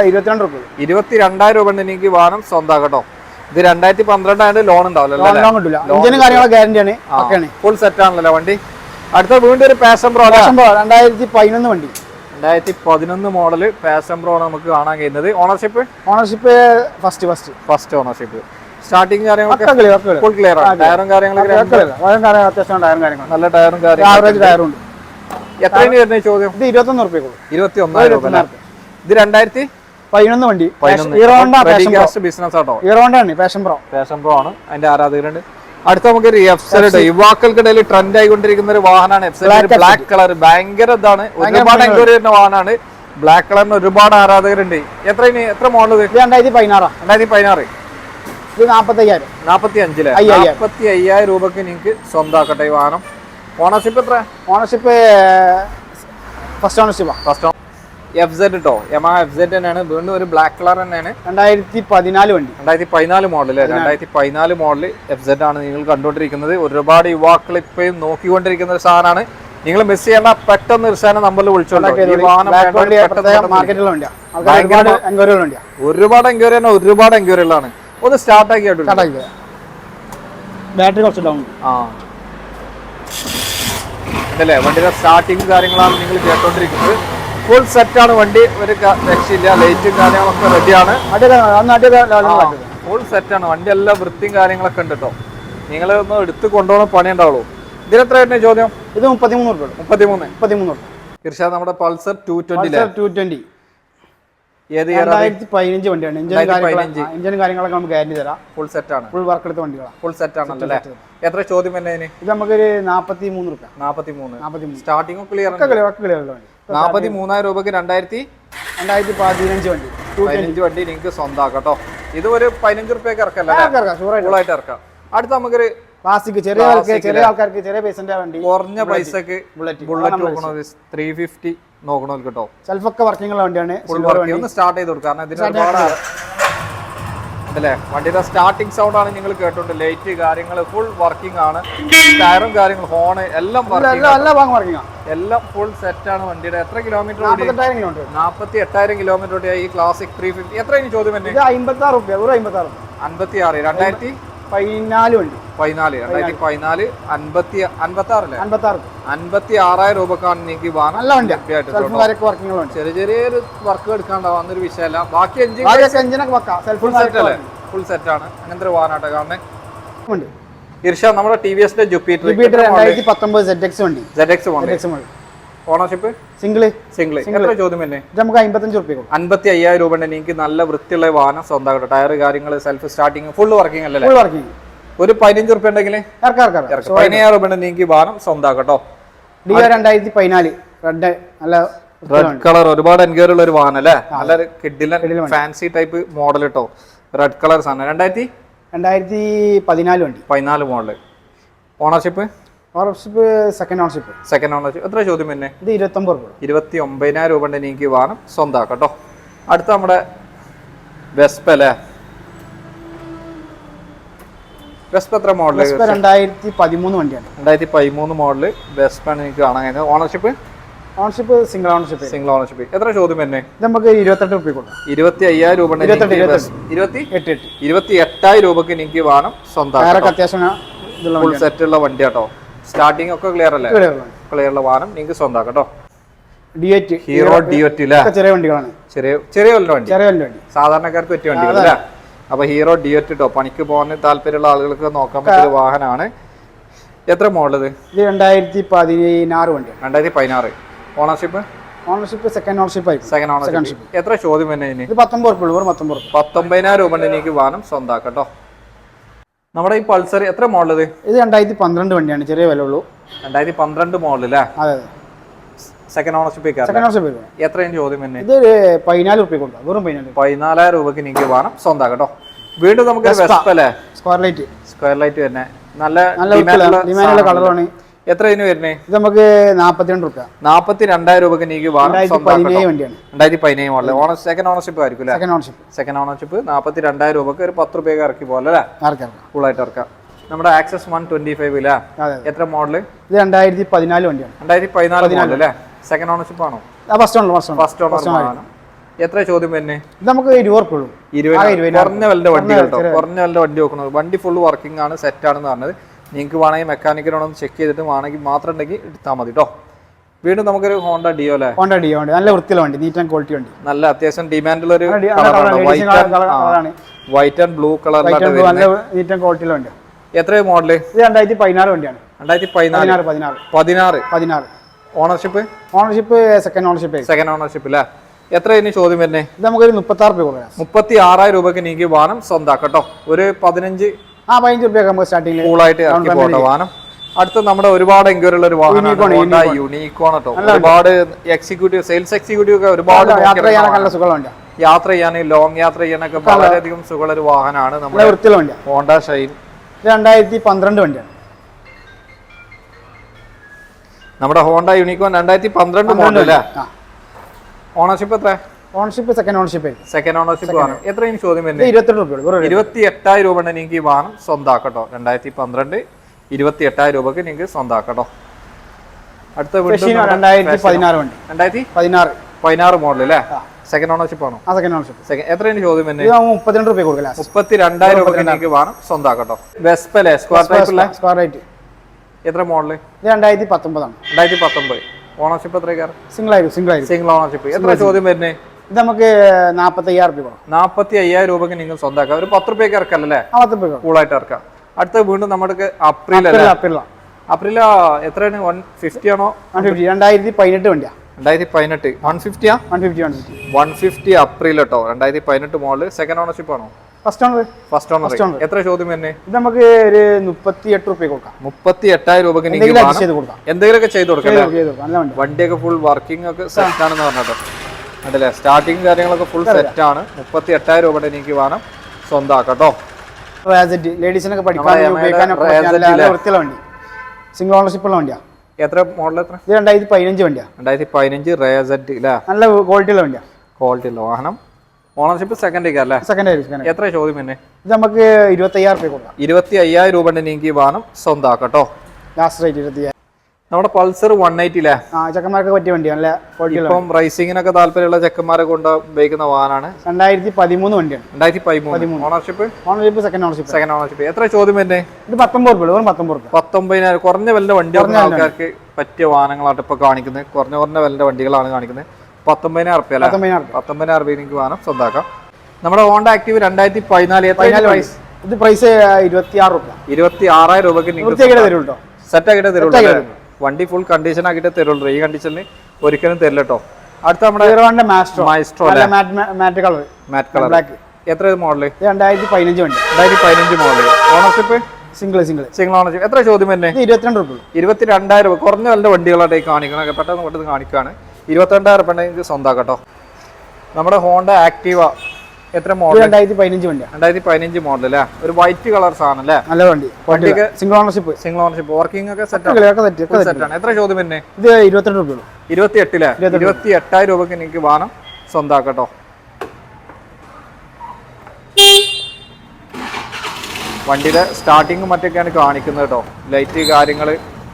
ഇരുപത്തിരണ്ട് രൂപ. ഇരുപത്തി രണ്ടായിരം രൂപ ഉണ്ട് എനിക്ക് വാഹനം സ്വന്താക്കട്ടോ ഇത് രണ്ടായിരത്തി പന്ത്രണ്ടായിട്ട് ലോൺ ഉണ്ടാവില്ല ലോൺ ലോൺ കിട്ടില്ല ഇഞ്ചിനും കാര്യങ്ങളൊക്കെ ഗ്യാരണ്ടിയാണ് ഒക്കെയാണ്. ഫുൾ സെറ്റ് ആണല്ലോ വണ്ടി. അടുത്ത വീണ്ടും ഒരു പാഷൻ പ്രോ രണ്ടായിരത്തി പതിനൊന്ന് വണ്ടി. രണ്ടായിരത്തി പതിനൊന്ന് മോഡൽ പാഷൻ പ്രോ ആണ് നമുക്ക് കാണാൻ കഴിയുന്നത്. Ownership ownership first first first ownership starting കാര്യങ്ങളൊക്കെ ഫുൾ ക്ലിയർ ആണ്. ടയറും കാര്യങ്ങളൊക്കെ നല്ല ടയറും കാര്യങ്ങളും ആവറേജ് ടയറും ഉണ്ട്. എത്രയാണ് വരുന്ന ചോദ്യം? ഇത് ഇരുപത്തൊന്ന് റുപ്യ കൊടുക്കും ഇരുപത്തി ഒന്നായിരം ഇത് രണ്ടായിരത്തി? പതിനൊന്ന് വണ്ടി. പാഷൻ ബിസിനസ് ആട്ടോ. ഹീറോണ്ടാണ് പാഷൻ പ്രോ ഫാഷൻ പ്രോ ആണ്. അതിന്റെ ആരാധകരുണ്ട്. അടുത്ത നമുക്ക് ഒരു എഫ്സെഡ് യുവാക്കൾക്കിടയിൽ ട്രെൻഡ് ആയിക്കൊണ്ടിരിക്കുന്ന ഒരു വാഹനമാണ് എഫ്സെഡ് ബ്ലാക്ക് കളർ ഭയങ്കര ഇതാണ്. ഒരുപാട് എൻക്വയറി വരുന്ന വാഹനമാണ്. ബ്ലാക്ക് കളറിന് ഒരുപാട് ആരാധകരുണ്ട്. എത്ര എത്ര മോഡൽ രണ്ടായിരത്തി പതിനാറാ രണ്ടായിരത്തി പതിനാറ് ഇത് നാപ്പത്തയ്യായിരം. നാപ്പത്തി അഞ്ചിൽ അയ്യായിരം. നാപ്പത്തി അയ്യായിരം രൂപക്ക് നിങ്ങൾക്ക് സ്വന്തമാക്കട്ടെ ഈ വാഹനം. ഓണർഷിപ്പ് എത്ര ഓണർഷിപ്പ് ഫസ്റ്റ് ഓണർഷിപ്പാണ് ഫസ്റ്റ് എഫ് സെഡ് കേട്ടോ യമാ എഫ് സെഡ് തന്നെയാണ്. വീണ്ടും ഒരു ബ്ലാക്ക് കളർ തന്നെയാണ്. രണ്ടായിരത്തി പതിനാല് വണ്ടി. രണ്ടായിരത്തി പതിനാല് മോഡൽ രണ്ടായിരത്തി പതിനാല് മോഡൽ എഫ് സെഡ് ആണ് നിങ്ങൾ കണ്ടുകൊണ്ടിരിക്കുന്നത്. ഒരുപാട് യുവാക്കൾ ഇപ്പോഴും നോക്കിക്കൊണ്ടിരിക്കുന്ന ഒരു സാധനമാണ്. നിങ്ങൾ മിസ് ചെയ്യേണ്ട പെട്ടെന്ന് ഇർഷാനെ നമ്പറിൽ വിളിച്ചോളൂ ഒരുപാട് വണ്ടിയാണ് ഒരുപാട് എൻക്വയറി തന്നെ ഒരുപാട് എൻക്വയറികളാണ് ഒന്ന് സ്റ്റാർട്ട് ആക്കി കേട്ടോ. സ്റ്റാർട്ടാക്കി ബാറ്ററി കുറച്ച് ഡൗൺ ആ. ഇതല്ലേ? വണ്ടിയുടെ സ്റ്റാർട്ടിങ് കാര്യങ്ങളാണ് നിങ്ങൾ കേട്ടോണ്ടിരിക്കുന്നത്. ഫുൾ സെറ്റാണ് വണ്ടി. ഒരു രക്ഷയില്ല. ലൈറ്റും കാര്യങ്ങളൊക്കെ റെഡിയാണ് ഫുൾ സെറ്റാണ് ആണ്. വണ്ടി എല്ലാം വൃത്തിയും കാര്യങ്ങളൊക്കെ ഉണ്ട് കേട്ടോ നിങ്ങൾ ഒന്ന് എടുത്ത് കൊണ്ടുപോകണ പണി ഉണ്ടാവുള്ളൂ. ഇതിനെത്ര വരുന്ന ചോദ്യം? ഇത് മുപ്പത്തിമൂന്ന് മുപ്പത്തിമൂന്ന്. മുപ്പത്തിമൂന്ന് ഇർഷാദ് നമ്മുടെ Pulsar two twenty two twenty രണ്ടായിരത്തി പതിനഞ്ച് വണ്ടിയാണ്. രണ്ടായിരത്തി കാര്യങ്ങളൊക്കെ നമുക്ക് ഗ്യാരണ്ടി തരാം. ഫുൾ സെറ്റ് ആണ്. ഫുൾ വർക്ക് എടുത്ത വണ്ടികളാണ്. ഫുൾ സെറ്റ് ആണ്. എത്ര ചോദ്യം തന്നെ ഇതിന് ഇത് നമുക്കൊരു നാൽപ്പത്തി മൂന്ന് റുപ്യ നാപ്പത്തി മൂന്ന് നാൽപ്പത്തി മൂന്ന് സ്റ്റാർട്ടിംഗ് ക്ലിയർ ക്ലിയർ ക്ലിയർ വണ്ടി. മൂന്നായിരം രൂപക്ക് രണ്ടായിരത്തി രണ്ടായിരത്തി പതിനഞ്ച് വണ്ടി. പതിനഞ്ച് വണ്ടി നിങ്ങൾക്ക് സ്വന്തമാക്കാം കേട്ടോ ഇത് ഒരു പതിനഞ്ച് റുപ്യക്ക് ഇറക്കല്ല അല്ലേ? ഇറക്കാം അടുത്ത നമുക്കൊരു ക്ലാസിക് ചെറിയ ചെറിയ ആൾക്കാർക്ക് ചെറിയ പൈസ വണ്ടി. കുറഞ്ഞ പൈസക്ക് ബുള്ളറ്റ് ബുള്ളറ്റ് ത്രീ ഫിഫ്റ്റി നോക്കണോ കേട്ടോ സെൽഫൊക്കെ വർക്കിംഗ് ഉള്ള വണ്ടിയാണ്. ഒന്ന് സ്റ്റാർട്ട് ചെയ്ത് കൊടുക്കുക കാരണം ഇതിന് ഒരുപാട് അല്ലേ വണ്ടിയുടെ സ്റ്റാർട്ടിംഗ് സൗണ്ട് ആണ് നിങ്ങൾ കേട്ടോണ്ട് ലൈറ്റ് കാര്യങ്ങൾ ഫുൾ വർക്കിംഗ് ആണ്. ടയറും കാര്യങ്ങളും ഹോണ് എല്ലാം വർക്കിംഗ് എല്ലാ ഫുൾ സെറ്റ് ആണ്. വണ്ടിയുടെ. എത്ര കിലോമീറ്റർ നാൽപ്പത്തി എട്ടായിരം കിലോമീറ്റർ ഓടിയ ഈ ക്ലാസിക് ത്രീ ഫിഫ്റ്റി എത്ര ചോദ്യം ആറ് അൻപത്തി ആറ് രണ്ടായിരത്തി പതിനാല് വണ്ടി. പതിനാല് രണ്ടായിരത്തി പതിനാല് അൻപത്തി അൻപത്തി ആറല്ലേ അൻപത്തി ആറ് അൻപത്തി ആറായിരം രൂപക്കാണ് നിങ്ങൾക്ക് നല്ല വണ്ടിയാണ് ചെറിയ ചെറിയൊരു വർക്ക് എടുക്കാണ്ടാവും. അന്നൊരു വിഷയമല്ല ബാക്കി എഞ്ചിൻ എഞ്ചിനൊക്കെ വെക്കാം ഫുൾ സെറ്റ് അല്ലേ? ഫുൾ സെറ്റ് ആണ്. അങ്ങനത്തെ ഒരു വാഹനമാട്ടോ കാരണം ഇർഷ നമ്മുടെ ടി വി എസിന്റെ ജുപ്പിറ്റർ ജുപ്പിറ്റർ രണ്ടായിരത്തി പത്തൊമ്പത് സെറ്റ് എക്സ് വണ്ടി. സെറ്റ് എക്സ് വണ്ടി ഓണർഷിപ്പ്? സിംഗിൾ. സിംഗിൾ. എത്ര ചോദ്യം തന്നെ നമുക്ക് അമ്പത്തഞ്ച് റുപ്യ അമ്പത്തി അയ്യായിരം രൂപ നിങ്ങൾക്ക് നല്ല വൃത്തിയുള്ള വാഹനം സ്വന്തമാകട്ടെ ടയർ കാര്യങ്ങൾ സെൽഫ് സ്റ്റാർട്ടിങ് ഫുൾ വർക്കിംഗ് അല്ലേ? ഫുൾ വർക്കിംഗ് ഒരു പതിനഞ്ച് റുപ്യ ഉണ്ടെങ്കിൽ പതിനയ്യായിരം രൂപ നിങ്ങൾക്ക് വാഹനം സ്വന്തമാക്കട്ടോ. ഡിയോ രണ്ടായിരത്തി പതിനാല് റെഡ് നല്ല റെഡ് കളർ ഒരുപാട് എൻക്വയറി ഉള്ള ഒരു വാഹനം അല്ലേ? നല്ലൊരു കിഡിൽ ഫാൻസി ടൈപ്പ് മോഡൽ കേട്ടോ റെഡ് കളർ സാധനം. രണ്ടായിരത്തി? രണ്ടായിരത്തി പതിനാല് വണ്ടി. പതിനാല് model ownership ownership second ownership second ownership എത്ര ചോദ്യം പിന്നെ ഇത് ഇരുപത്തൊമ്പത് രൂപ. ഇരുപത്തി ഒമ്പതിനായിരം രൂപ നിങ്ങൾക്ക് വാഹനം സ്വന്തമാക്കാം കേട്ടോ അടുത്ത നമ്മുടെ വെസ്പ അല്ലേ? വെസ്പ എത്ര മോഡൽ രണ്ടായിരത്തി പതിമൂന്ന് വണ്ടിയാണ്. രണ്ടായിരത്തി പതിമൂന്ന് മോഡൽ വെസ്പ ആണ് നിങ്ങൾക്ക് കാണാൻ കഴിഞ്ഞത്. Ownership ownership single ownership single ownership എത്ര ചോദ്യം തന്നെ നമുക്ക് ഇരുപത്തെട്ട് രൂപ കൊടുക്കാം ഇരുപത്തി അയ്യായിരം രൂപ ഇരുപത്തി എട്ട് എട്ട്. ഇരുപത്തി എട്ടായിരം രൂപക്ക് എനിക്ക് വാഹനം സ്വന്തം അത്യാവശ്യം ഫുൾ സെറ്റ് ഉള്ള വണ്ടി കേട്ടോ സ്റ്റാർട്ടിംഗ് ഒക്കെ ക്ലിയർ അല്ലേ? ക്ലിയർ ഉള്ള വാഹനം നിങ്ങൾക്ക് സ്വന്തമാക്കാം കേട്ടോ ഹീറോ ഡിഒറ്റി ചെറിയ വണ്ടികളാണ്. ചെറിയ ചെറിയ വണ്ടി. ചെറിയ വണ്ടി. സാധാരണക്കാർക്ക് പറ്റിയ വണ്ടികൾ അല്ലേ? അപ്പൊ ഹീറോ ഡിഒറ്റ് കേട്ടോ പണിക്ക് പോകാൻ താല്പര്യമുള്ള ആളുകൾക്ക് നോക്കാൻ പറ്റിയ വാഹനമാണ്. എത്ര മോഡൽ ഇത്? രണ്ടായിരത്തി പതിനാറ് വണ്ടിയാണ്. രണ്ടായിരത്തി പതിനാറ് ownership ownership second ownership second ownership എത്ര ചോദ്യം തന്നെ ഇനി? ഇത് പത്തൊമ്പത് രൂപ പത്തൊമ്പത് പത്തൊമ്പതിനായിരം രൂപ എനിക്ക് വാഹനം സ്വന്തമാക്കാം കേട്ടോ നമ്മുടെ ഈ പൾസർ എത്ര മോഡൽ ഇത് രണ്ടായിരത്തി പന്ത്രണ്ട് വണ്ടിയാണ് ചെറിയ വില ഉള്ളൂ. രണ്ടായിരത്തി പന്ത്രണ്ട് മോഡൽ അല്ലേ അതെ. സെക്കൻഡ് ഓണർഷിപ്പ് സെക്കൻഡ് ഓണർഷിപ്പ് വരും എത്രയും ചോദ്യം തന്നെ ഇത് പതിനാല് രൂപ കൊടുക്കാം വെറും പതിനാല് പതിനാലായിരം രൂപക്ക് നിങ്ങൾക്ക് വേണം സ്വന്തം കേട്ടോ വീണ്ടും നമുക്ക് സ്ക്വയർ ലൈറ്റ് സ്ക്വയർ ലൈറ്റ് തന്നെ നല്ല നല്ല ഡിമാൻഡുള്ള കളറാണ് എത്ര ഇതിന് വരുന്നേ? ഇത് നമുക്ക് നാപ്പത്തിരണ്ട് രൂപ നാപ്പത്തി രണ്ടായിരം രൂപക്ക് എനിക്ക് രണ്ടായിരത്തി പതിനേഴ് മോഡൽ ഓണർ സെക്കൻഡ് ഓണർഷിപ്പ് ആയിരിക്കും സെക്കൻഡ് ഓണർഷിപ്പ് സെക്കൻഡ് ഓണർഷിപ്പ് നാപ്പത്തി രണ്ടായിരം രൂപക്ക് ഒരു പത്ത് രൂപയൊക്കെ ഇറക്കി പോലെ അല്ലേ? ഇറക്കാം നമ്മുടെ ആക്സസ് വൺ ട്വന്റി ഫൈവ് ഇല്ല എത്ര മോഡൽ ഇത് രണ്ടായിരത്തി പതിനാല് വണ്ടിയാണ്. രണ്ടായിരത്തി പതിനാല് മോഡൽ അല്ലേ? സെക്കൻഡ് ഓണർഷിപ്പ് ആണോ? ഫസ്റ്റ് ഓണർ ഫസ്റ്റ് എത്ര ചോദ്യം വരുന്നേ? നമുക്ക് ഇരുപത്. കുറഞ്ഞ വല്ല വണ്ടി കേട്ടോ. കുറഞ്ഞ വല്ല വണ്ടി നോക്കുന്നത് വണ്ടി ഫുൾ വർക്കിംഗ് ആണ് സെറ്റ് ആണെന്ന് പറഞ്ഞത്. നിങ്ങൾക്ക് വേണമെങ്കിൽ മെക്കാനിക്കിനോടൊന്ന് ചെക്ക് ചെയ്തിട്ട് വേണമെങ്കിൽ മാത്രം ഉണ്ടെങ്കിൽ എടുത്താൽ മതി കേട്ടോ വീണ്ടും നമുക്കൊരു ഹോണ്ട ഡിയോ അല്ലേ? ഹോണ്ട ഡിയോ ഉണ്ട്. നല്ല വൃത്തിയുള്ള വണ്ടി നീറ്റ് ആൻഡ് ക്വാളിറ്റി ഉണ്ട് നല്ല അത്യാവശ്യം ഡിമാൻഡുള്ള ഒരു കളറാണ്. വൈറ്റ് ആൻഡ് ബ്ലൂ കളർ കളറിലാണ് നല്ല നീറ്റ് ആൻഡ് ക്വാളിറ്റിയുള്ള വണ്ടി എത്ര മോഡൽ ഇത് രണ്ടായിരത്തി പതിനാറ് വണ്ടിയാണ്. രണ്ടായിരത്തി പതിനാറ് പതിനാറ്. പതിനാറ്. Ownership ownership second ownership second ownership അല്ലേ എത്ര ഇനി ചോദ്യം വരുന്നേ? ഇത് മുപ്പത്തി ആറ് രൂപ മുപ്പത്തി ആറായിരം രൂപക്ക് നീക്കി വാനം വാഹനം കേട്ടോ. ഒരു പതിനഞ്ച് ആ പതിനഞ്ച് രൂപയൊക്കെ നമുക്ക് കൂൾ കൂളായിട്ട് ഇറക്കി പോകട്ടെ വാഹനം. അടുത്ത നമ്മുടെ ഒരുപാട് എൻക്വയറി ഉള്ള ഒരു വാഹനം യൂണിക്കോൺ കേട്ടോ. ഒരുപാട് എക്സിക്യൂട്ടീവ് സെയിൽസ് എക്സിക്യൂട്ടീവ് ഒക്കെ ഒരുപാട് യാത്ര ചെയ്യാൻ ലോങ് യാത്ര ചെയ്യാനൊക്കെ വളരെയധികം സുഖമുള്ള ഒരു വാഹനമാണ് നമ്മുടെ ഹോണ്ട ഷൈൻ. രണ്ടായിരത്തി പന്ത്രണ്ട് വണ്ടിയാണ്. നമ്മുടെ ഹോണ്ട യൂണിക്കോൺ രണ്ടായിരത്തി പന്ത്രണ്ട് മോഡൽ അല്ലേ? ഓണർഷിപ്പ് എത്ര ownership second ownership second ownership വാഹനം എത്ര ഇനി ചോദ്യം വരുന്നത് ഇരുപത്തെട്ട് രൂപ ഇരുപത്തി എട്ടായിരം രൂപ നിങ്ങൾക്ക് ഈ വാഹനം സ്വന്താക്കട്ടോ. രണ്ടായിരത്തി പന്ത്രണ്ട് ഇരുപത്തി എട്ടായിരം രൂപക്ക് നിങ്ങൾക്ക് സ്വന്താക്കട്ടോ. അടുത്ത രണ്ടായിരത്തി. പതിനാറ് വണ്ടി. രണ്ടായിരത്തി പതിനാറ്. പതിനാറ് മോഡൽ അല്ലേ? സെക്കൻഡ് ഓണർഷിപ്പ് ആണോ? ആ സെക്കൻഡ് ഓണർഷിപ്പ് സെക്കൻഡ് എത്രയാണ് ചോദ്യം തന്നെ നമുക്ക് മുപ്പത്തിരണ്ട് രൂപ കൊടുക്കില്ല മുപ്പത്തി രണ്ടായിരം രൂപ നിങ്ങൾക്ക് വാഹനം സ്വന്തമാക്കട്ടോ വെസ്പല്ലേ സ്ക്വയർ ടൈപ്പ് സ്ക്വയർ ടൈറ്റ് എത്ര മോഡൽ രണ്ടായിരത്തി പത്തൊമ്പതാണ്. രണ്ടായിരത്തി പത്തൊമ്പത്. ഓണർഷിപ്പ് എത്ര കയറും സിംഗിൾ ആയിരിക്കും സിംഗിൾ ആയിരിക്കും സിംഗിൾ ഓണർഷിപ്പ് എത്ര ചോദ്യം വരുന്നത് ഇത് നമുക്ക് നാൽപ്പത്തി അയ്യായിരം രൂപ നാൽപ്പത്തി അയ്യായിരം രൂപക്ക് നിങ്ങൾ സ്വന്തമാക്കാം ഒരു പത്ത് രൂപയ്ക്ക് ഇറക്കല്ലേ പത്ത് രൂപ കൂളായിട്ട് ഇറക്കാം. അടുത്ത വീണ്ടും നമ്മുടെ അപ്രിൽ അപ്രില അപ്രില എത്രയാണ്? വൺ ഫിഫ്റ്റി ആണോ? രണ്ടായിരത്തി പതിനെട്ട് വണ്ടിയാ. രണ്ടായിരത്തി പതിനെട്ട്. One ഫിഫ്റ്റിയാ one fifty one fifty one fifty April കേട്ടോ. രണ്ടായിരത്തി പതിനെട്ട് മോഡൽ സെക്കൻഡ് ഓണർഷിപ്പ് ആണോ? First owner first owner. എത്ര ചോദ്യം തന്നെ ഇത് നമുക്ക് ഒരു മുപ്പത്തി എട്ട് റുപ്യ കൊടുക്കാം മുപ്പത്തി എട്ടായിരം രൂപക്ക് എന്തെങ്കിലുമൊക്കെ ചെയ്ത് കൊടുക്കാം വണ്ടിയൊക്കെ ഫുൾ വർക്കിംഗ് ഒക്കെ സെറ്റ് ആണെന്ന് പറഞ്ഞോ അതല്ലേ സ്റ്റാർട്ടിങ് കാര്യങ്ങളൊക്കെ ഫുൾ സെറ്റ് ആണ്. മുപ്പത്തി എട്ടായിരം രൂപയുടെ എനിക്ക് വേണം. സ്വന്തമാക്കട്ടോ ലേഡീസിനൊക്കെ പഠിക്കാൻ ഇല്ലേ? വണ്ടി. സിംഗിൾ ഓണർഷിപ്പ് ഉള്ള വണ്ടിയാ. എത്ര മോഡൽ എത്ര? ഇത് രണ്ടായിരത്തി പതിനഞ്ച് വണ്ടിയാ. രണ്ടായിരത്തി പതിനഞ്ച് റേസറ്റ് അല്ലേ നല്ല ക്വാളിറ്റി ഉള്ള വണ്ടിയാ. ക്വാളിറ്റി ഉള്ള വാഹനം. ഓണർഷിപ്പ് സെക്കൻഡ് അല്ലേ? സെക്കൻഡ് എത്ര ചോദ്യം പിന്നെ? ഇത് നമുക്ക് ഇരുപത്തയ്യായിരം രൂപ കൊടുക്കാം. ഇരുപത്തി അയ്യായിരം രൂപ നിങ്ങൾക്ക് ഈ വാഹനം സ്വന്തമാക്കട്ടോ ലാസ്റ്റ് റേറ്റ് ഇരുപത്തി നമ്മുടെ പൾസർ വൺ എയ്റ്റിലെ ചെക്കന്മാർക്ക് പറ്റിയ വണ്ടിയാണ് ഇപ്പം റൈസിങ്ങിനൊക്കെ താല്പര്യമുള്ള ചെക്കന്മാരെ കൊണ്ട് ഉപയോഗിക്കുന്ന വാഹനമാണ്. രണ്ടായിരത്തി പതിമൂന്ന് വണ്ടിയാണ്. രണ്ടായിരത്തി പതിമൂന്ന്. Ownership ownership second ownership second ownership എത്ര ചോദ്യം എന്നെ ഇത് പത്തൊമ്പത് രൂപ വെറും പത്തൊമ്പത് രൂപ പത്തൊമ്പതിനായിരം. കുറഞ്ഞ വലിയ വണ്ടി ആൾക്കാർക്ക് പറ്റിയ വാഹനങ്ങളാണ് ഇപ്പൊ കാണിക്കുന്നത്. കുറഞ്ഞ കുറഞ്ഞ വലിയ വണ്ടികളാണ് കാണിക്കുന്നത്. പത്തൊമ്പതിനായിരം റുപ്യ പത്തൊമ്പതിനായിരം റുപ്യ രൂപ എനിക്ക് വാഹനം സ്വന്താക്കാം. നമ്മുടെ ഹോണ്ട ആക്റ്റീവ് രണ്ടായിരത്തി പതിനാല് പ്രൈസ് ഇത് പ്രൈസ് ഇരുപത്തി ആറ് റുപ്യ ഇരുപത്തി ആറായിരം രൂപക്ക് നിങ്ങൾക്ക് സെറ്റ് ആക്കിയിട്ട് തരുള്ളൂ വണ്ടി ഫുൾ കണ്ടീഷൻ ആക്കിയിട്ട് തരുള്ളൂ. ഈ കണ്ടീഷനിൽ ഒരിക്കലും തരില്ല കേട്ടോ അടുത്ത നമ്മുടെ ഹീറോന്റെ മാസ്ട്രോ മൈസ്ട്രോ നല്ല matte matte colour matte colour black എത്ര മോഡൽ രണ്ടായിരത്തി പതിനഞ്ച് വണ്ടി. രണ്ടായിരത്തി പതിനഞ്ച് model ownership single single single ownership എത്ര ചോദ്യം തന്നെ ഇരുപത്തിരണ്ട് രൂപ ഇരുപത്തിരണ്ടായിരം രൂപ. കുറഞ്ഞ നല്ല വണ്ടികളായിട്ട് കാണിക്കണം? പെട്ടെന്ന് പെട്ടെന്ന് കാണിക്കുകയാണ് ഇരുപത്തിരണ്ടായിരം രൂപ നിങ്ങൾക്ക് കേട്ടോ നമ്മുടെ ഹോണ്ട ആക്റ്റീവ എത്ര മോഡൽ രണ്ടായിരത്തി പതിനഞ്ച് വണ്ടി. രണ്ടായിരത്തി പതിനഞ്ച് മോഡൽ അല്ലേ? ഒരു വൈറ്റ് കളർ സാധനം അല്ലേ നല്ല വണ്ടി. വണ്ടിക്ക് single ownership single ownership working ഒക്കെ സെറ്റ് ആണ്. എത്ര ചോദ്യം പിന്നെ ഇത് ഇരുപത്തിരണ്ട് രൂപ ഇരുപത്തി എട്ടിലെ ഇരുപത്തി എട്ടായിരം രൂപക്ക് നിങ്ങൾക്ക് വാണം സ്വന്തമാക്കട്ടോ വണ്ടിയുടെ സ്റ്റാർട്ടിങ് മറ്റൊക്കെയാണ് കാണിക്കുന്നത് കേട്ടോ. ലൈറ്റ് കാര്യങ്ങൾ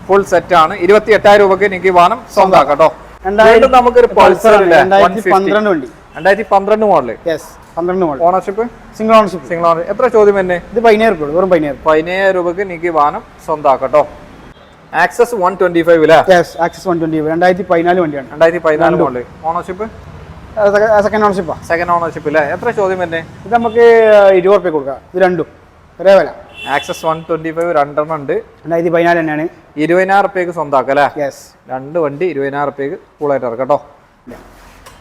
ഫുൾ സെറ്റ് ആണ്. ഇരുപത്തി എട്ടായിരം രൂപക്ക് എനിക്ക് വാണം സ്വന്തമാക്കട്ടോ വീണ്ടും നമുക്കൊരു പൾസർ പന്ത്രണ്ട് വണ്ടി. രണ്ടായിരത്തി പന്ത്രണ്ട് മോഡൽ യെസ് പന്ത്രണ്ട് model ownership single ownership single owner എത്ര ചോദ്യം തന്നെ ഇത് പതിനായിരം രൂപ വെറും പതിനായിരം പതിനായിരം രൂപക്ക് എനിക്ക് വാഹനം സ്വന്തമാക്കട്ടോ Access one twenty five Access one twenty രണ്ടായിരത്തി പതിനാല് വണ്ടിയാണ്. രണ്ടായിരത്തി പതിനാല് മോഡൽ ഓണർഷിപ്പ് സെക്കൻഡ് ഓണർഷിപ്പാ സെക്കൻഡ് ഓണർഷിപ്പ് അല്ലേ എത്ര ചോദ്യം തന്നെ ഇത് നമുക്ക് ഇരുപത് റുപ്യ കൊടുക്കാം. ഇത് രണ്ടും. ഒരേ വില. ആക്സസ് വൺ ട്വന്റി ഫൈവ് രണ്ടെണ്ണം ഉണ്ട്. രണ്ടായിരത്തി പതിനാല് തന്നെയാണ്. ഇരുപതിനായിരം റുപ്യക്ക് സ്വന്തമാക്കാം അല്ലേ? യെസ് രണ്ട് വണ്ടി ഇരുപതിനായിരം റുപ്യക്ക് കൂളായിട്ട് ഇറക്കാം കേട്ടോ.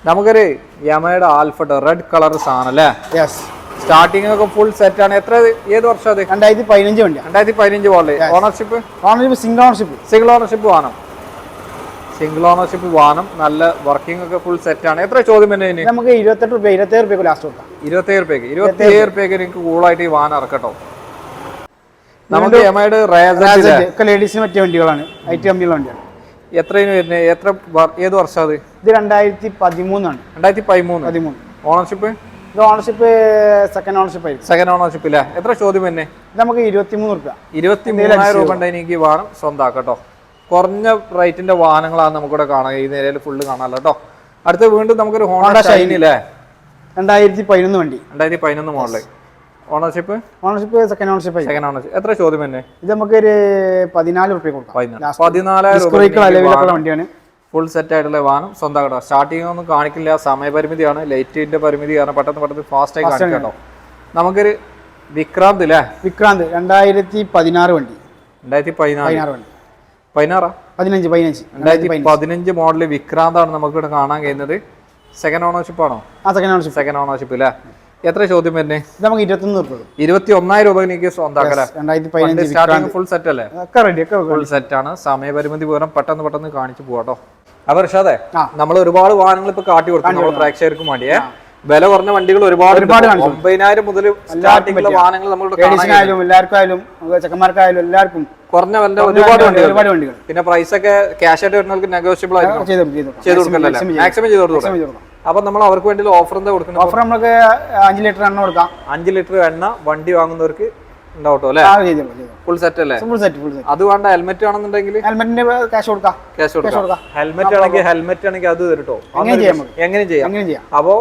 നമുക്കൊരു യമയുടെ ആൽഫട്ടോ റെഡ് കളർ സാധനം അല്ലേ? യെസ് സ്റ്റാർട്ടിംഗ് ഒക്കെ ഫുൾ സെറ്റ് ആണ്. എത്ര ഏത് വർഷം അത്? രണ്ടായിരത്തി പതിനഞ്ച് വണ്ടി രണ്ടായിരത്തി പതിനഞ്ച് പോലെ ownership ownership single ownership single ownership വേണം സിംഗിൾ ഓണർഷിപ്പ് വേണം നല്ല വർക്കിംഗ് ഒക്കെ ഫുൾ സെറ്റ് ആണ്. എത്ര ചോദ്യം തന്നെ നമുക്ക് ഇരുപത്തെട്ട് റുപ്യ ഇരുപത്തേഴ് റുപ്യക്ക് ലാസ്റ്റ് കൊടുക്കാം. ഇരുപത്തേഴ് റുപ്യക്ക് ഇരുപത്തേഴ് റുപ്യക്ക് നിങ്ങൾക്ക് കൂളായിട്ട് ഈ വാഹനം ഇറക്കട്ടോ നമുക്ക് യമയുടെ ഒക്കെ ലേഡീസിന് പറ്റിയ വണ്ടികളാണ്. ഐ ടി കമ്പനിയുള്ള വണ്ടിയാണ് എത്രയും വരുന്നത്? എത്ര ഏത് വർഷം അത്? ഇത് രണ്ടായിരത്തി പതിമൂന്നാണ് രണ്ടായിരത്തി പതിമൂന്ന്. പതിമൂന്ന് ഓണർഷിപ്പ് ഇത് ഓണർഷിപ്പ് സെക്കൻഡ് ഓണർഷിപ്പ് ആയിരിക്കും. സെക്കൻഡ് ഓണർഷിപ്പ് ഇല്ല എത്ര ചോദ്യം തന്നെ ഇത് നമുക്ക് ഇരുപത്തിമൂന്ന് റുപ്യ ഇരുപത്തിമൂന്നായിരം രൂപ എനിക്ക് വാഹനം സ്വന്തമാക്കട്ടോ കുറഞ്ഞ റേറ്റിന്റെ വാഹനങ്ങളാണ് നമുക്കിവിടെ കാണാം ഈ നിലയിൽ ഫുള്ള് കാണാമല്ലോ കേട്ടോ. അടുത്ത വീണ്ടും നമുക്കൊരു ഹോണ്ട ഷൈൻ ഇല്ലേ രണ്ടായിരത്തി പതിനൊന്ന് വണ്ടി. രണ്ടായിരത്തി പതിനൊന്ന് model ownership ownership second ownership second ownership എത്ര ചോദ്യം തന്നെ ഇത് നമുക്ക് ഒരു പതിനാല് റുപ്യ കൊടുക്കാം. പതിനാല്. പതിനാലായിരം വണ്ടിയാണ്. ഫുൾ സെറ്റ് ആയിട്ടുള്ള വാഹനം സ്വന്തം കേട്ടോ സ്റ്റാർട്ടിംഗ് ഒന്നും കാണിക്കില്ല. സമയപരിമിതിയാണ്. ലൈറ്റിന്റെ പരിമിതി കാരണം പെട്ടെന്ന് പെട്ടെന്ന് ഫാസ്റ്റ് ആയി കാണിക്കാം കേട്ടോ. നമുക്കൊരു വിക്രാന്ത് അല്ലേ വിക്രാന്ത് രണ്ടായിരത്തി പതിനാറ് വണ്ടി. രണ്ടായിരത്തി പതിനാറ് വണ്ടി. പതിനാറാ? പതിനഞ്ച് പതിനഞ്ച്. രണ്ടായിരത്തി പതിനഞ്ച് മോഡൽ വിക്രാന്താണ് നമുക്ക് ഇവിടെ കാണാൻ കഴിയുന്നത്. സെക്കൻഡ് ഓണർഷിപ്പ് ആണോ? ആ സെക്കൻഡ് ഓണർഷിപ്പ് സെക്കൻഡ് ഓണർഷിപ്പ് അല്ലേ എത്ര ചോദ്യം വരുന്നേ? നമുക്ക് ഇരുപത്തൊന്ന് രൂപ ഇരുപത്തി ഒന്നായിരം രൂപ എനിക്ക് സ്വന്തം സ്റ്റാർട്ടിംഗ് ഫുൾ സെറ്റ് അല്ലേ? ഫുൾ സെറ്റ് ആണ്. സമയപരിമിതി പകരം പെട്ടെന്ന് പെട്ടെന്ന് കാണിച്ചു പോവാട്ടോ അപ്പൊ ഋഷാദെ നമ്മൾ ഒരുപാട് വാഹനങ്ങൾ ഇപ്പൊ കാട്ടി കൊടുത്തു. നമ്മൾ പ്രേക്ഷകർക്കും വേണ്ടിയേ വില കുറഞ്ഞ വണ്ടികൾ ഒരുപാട്. ഒമ്പതിനായിരം മുതൽ സ്റ്റാർട്ടിംഗിലുള്ള വാഹനങ്ങൾ നമ്മൾ എല്ലാവർക്കും ആയാലും ചെക്കന്മാർക്കായാലും എല്ലാവർക്കും കുറഞ്ഞ വില ഒരുപാട് വണ്ടികൾ ഒരുപാട് വണ്ടികൾ. പിന്നെ പ്രൈസ് ഒക്കെ ക്യാഷ് ആയിട്ട് വരുന്നവർക്ക് നെഗോഷ്യബിൾ ആയിരുന്നു ചെയ്ത് കൊടുക്കല്ലേ? മാക്സിമം ചെയ്ത് കൊടുക്കാം. അപ്പൊ നമ്മൾ അവർക്ക് വേണ്ടി ഓഫർ എന്താ കൊടുക്കുന്നത്? ഓഫർ നമുക്ക് അഞ്ച് ലിറ്റർ എണ്ണ കൊടുക്കാം. അഞ്ച് ലിറ്റർ എണ്ണ വണ്ടി വാങ്ങുന്നവർക്ക് ഉണ്ടാവട്ടോ അല്ലെ? ആ ചെയ്തു ചെയ്തു ഫുൾ സെറ്റ് അല്ലേ? ഫുൾ സെറ്റ് ഫുൾ സെറ്റ് അത് വേണ്ട ഹെൽമെറ്റ് ആണെന്നുണ്ടെങ്കിൽ ഹെൽമെറ്റിന്റെ ക്യാഷ് കൊടുക്കാം. ക്യാഷ് കൊടുക്കാം. കൊടുക്കാം. ഹെൽമെറ്റ് ആണെങ്കിൽ ഹെൽമെറ്റ് ആണെങ്കിൽ അത് തരട്ടോ. എങ്ങനെ ചെയ്യാം എങ്ങനെ അപ്പോ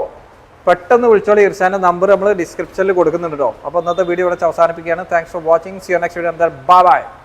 പെട്ടെന്ന് വിളിച്ചോളി ഇർഷാന്റെ നമ്പർ നമ്മൾ ഡിസ്ക്രിപ്ഷനിൽ കൊടുക്കുന്നുണ്ട് കേട്ടോ അപ്പൊ ഇന്നത്തെ വീഡിയോ ഇവിടെ അവസാനിപ്പിക്കുകയാണ്. Thanks for watching see next video bye bye